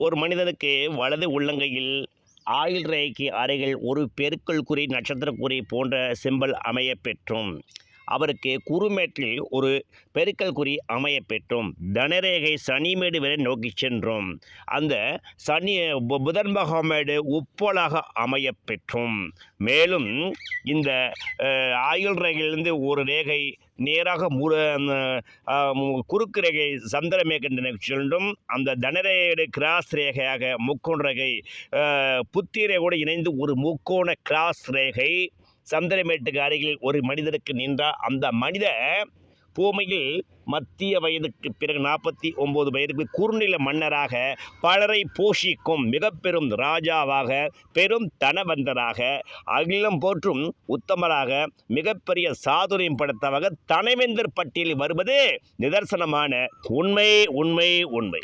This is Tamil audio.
ஒரு மனிதனுக்கு வலது உள்ளங்கையில் ஆயுள் ரேகைக்கு அருகில் ஒரு பெருக்கல் குறி நட்சத்திர குறி போன்ற சிம்பல் அமைய பெற்றும். அவருக்கு குறுமேற்றில் ஒரு பெருக்கல் குறி அமைய பெற்றும். தனரேகை சனிமேடு வரை நோக்கி சென்றோம். அந்த சனி புதன் பகமேடு உப்பலாக அமைய பெற்றும். மேலும் இந்த ஆயுள் ரேகையிலிருந்து ஒரு ரேகை நேராக முற குறுக்கு ரேகை சந்திரமேகண்டனை சென்றும். அந்த தனரேகை கிராஸ் ரேகையாக முக்கோண ரேகை அஹ், புத்திரேகையோடு இணைந்து ஒரு முக்கோண கிராஸ் ரேகை சந்திரமேட்டுக்கு அருகில் ஒரு மனிதருக்கு நின்றால் அந்த மனித பூமியில் மத்திய வயதுக்கு பிறகு நாற்பத்தி ஒம்பது வயதுக்கு குறுநில மன்னராக பலரை போஷிக்கும் மிக பெரும் ராஜாவாக பெரும் தனவந்தராக அகிலம் போற்றும் உத்தமராக மிகப்பெரிய சாதுரியம் படைத்தவாக தனவேந்தர் பட்டியலில் வருவது நிதர்சனமான உண்மை உண்மை உண்மை.